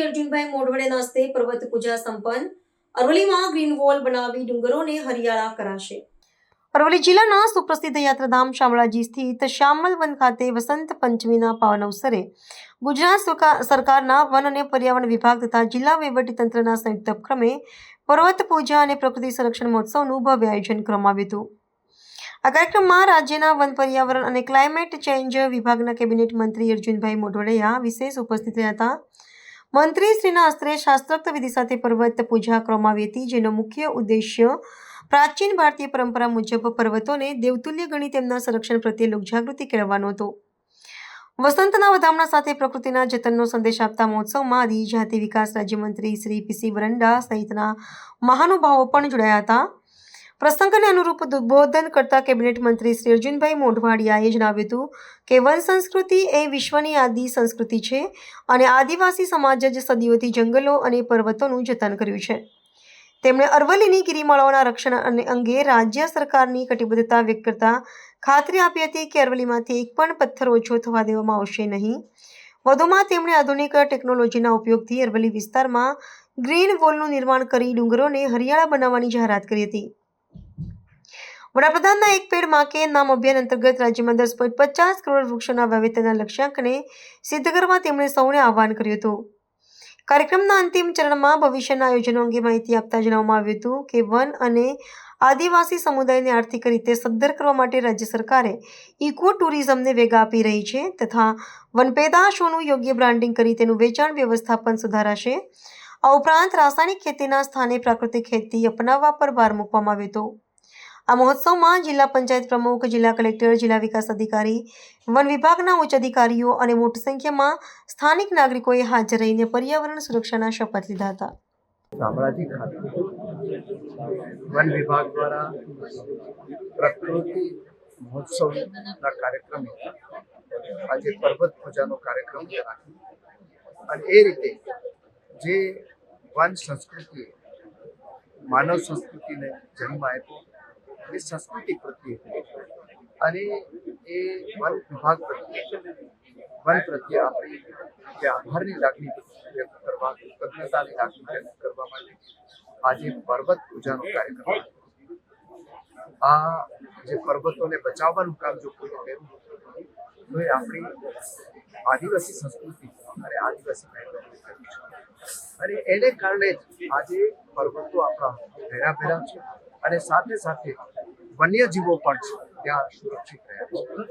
અર્જુનભાઈ મોઢવડેના હસ્તે પર્વત પૂજા સંપન્ન. અરવલીમાં ગ્રીન વોલ બનાવી ડુંગરોને હરિયાળા કરાશે. અરવલી જિલ્લાના સુપ્રસિદ્ધ યાત્રાધામ શામળાજી સ્થિત શ્યામલ વન ખાતે વસંત પંચમીના પાવન અવસરે ગુજરાત સરકા- સરકારના વન અને પર્યાવરણ વિભાગ તથા જિલ્લા વહીવટીતંત્રના સંયુક્ત ઉપક્રમે પર્વત પૂજા અને પ્રકૃતિ સંરક્ષણ મહોત્સવનું ભવ્ય આયોજન કરવામાં આવ્યું હતું. આ કાર્યક્રમમાં રાજ્યના વન પર્યાવરણ અને ક્લાઇમેટ ચેન્જ વિભાગના કેબિનેટ મંત્રી અર્જુનભાઈ મોઢોડિયા વિશેષ ઉપસ્થિત રહ્યા હતા. મંત્રીશ્રીના હસ્તે શાસ્ત્રોક્ત વિધિ સાથે પર્વત પૂજા કરવામાં આવી હતી, જેનો મુખ્ય ઉદ્દેશ્ય પ્રાચીન ભારતીય પરંપરા મુજબ પર્વતોને દેવતુલ્ય ગણી તેમના સંરક્ષણ પ્રત્યે લોકજાગૃતિ કેળવવાનો હતો. વસંતના વધામણા સાથે પ્રકૃતિના જતનનો સંદેશ આપતા મહોત્સવમાં આદિજાતિ વિકાસ રાજ્યમંત્રી શ્રી પીસી વરંડા સહિતના મહાનુભાવો પણ જોડાયા હતા. પ્રસંગને અનુરૂપ ઉદ્બોધન કરતા કેબિનેટ મંત્રી શ્રી અર્જુનભાઈ મોઢવાડિયાએ જણાવ્યું હતું કે વન સંસ્કૃતિ એ વિશ્વની આદિ સંસ્કૃતિ છે અને આદિવાસી સમાજ જ સદીઓથી જંગલો અને પર્વતોનું જતન કર્યું છે. તેમણે અરવલ્લીની ગિરિમાળાઓના રક્ષણ અને અંગે રાજ્ય સરકારની કટિબદ્ધતા વ્યક્ત કરતા ખાતરી આપી હતી કે અરવલ્લીમાંથી એક પણ પથ્થર ઓછો થવા દેવામાં આવશે નહીં. વધુમાં તેમણે આધુનિક ટેકનોલોજીના ઉપયોગથી અરવલ્લી વિસ્તારમાં ગ્રીન વોલનું નિર્માણ કરી ડુંગરોને હરિયાળા બનાવવાની જાહેરાત કરી હતી. વડાપ્રધાનના એક પેડમાં કે નામ અભિયાન અંતર્ગત રાજ્યમાં દસ પોઈન્ટ પચાસ કરોડ વૃક્ષોના વાવેતરના લક્ષ્યાંકને સિદ્ધ કરવા તેમણે સૌને આહવાન કર્યું હતું. કાર્યક્રમના અંતિમ ચરણમાં ભવિષ્યના આયોજનો અંગે માહિતી આપતા જણાવવામાં આવ્યું હતું કે વન અને આદિવાસી સમુદાયને આર્થિક રીતે સદ્ધર કરવા માટે રાજ્ય સરકારે ઇકો ટુરિઝમને વેગ આપી રહી છે તથા વનપેદાશોનું યોગ્ય બ્રાન્ડિંગ કરી તેનું વેચાણ વ્યવસ્થાપન સુધારાશે. આ ઉપરાંત રાસાયણિક ખેતીના સ્થાને પ્રાકૃતિક ખેતી અપનાવવા પર ભાર મૂકવામાં આવ્યો હતો. આ મહોત્સવમાં જિલ્લા પંચાયત પ્રમુખ, જિલ્લા કલેક્ટર, જિલ્લા વિકાસ અધિકારી, વન વિભાગના ઉચ્ચ અધિકારીઓ અને મોટી સંખ્યામાં સ્થાનિક નાગરિકોએ હાજર રહીને પર્યાવરણ સુરક્ષાના શપથ લીધા હતા. શામળાજી ખાતે વન વિભાગ દ્વારા પ્રકૃતિ મહોત્સવના કાર્યક્રમે આજે પર્વત પૂજાનો કાર્યક્રમ અને એ રીતે જે વન સંસ્કૃતિ માનવ સંસ્કૃતિને જન્મ આપ્યો એ સંસ્કૃતિ પ્રત્યે અને એ વન વિભાગ પ્રત્યે, વન પ્રત્યે આપણી જે આભારની લાગણી વ્યક્ત કરવા, કૃતજ્ઞતાની લાગણી વ્યક્ત કરવા માટે આજે પર્વત પૂજાનો કાર્યક્રમ આ જે પર્વતોને બચાવવાનું કામ જો કોઈ કર્યું તો એ આપણી આદિવાસી સંસ્કૃતિ અને આદિવાસી અને એને કારણે જ આજે પર્વતો આપણા ભેરા ભેરા છે અને સાથે સાથે વન્યજીવો પણ છે. ત્યાં સુરક્ષિત રહ્યા છે.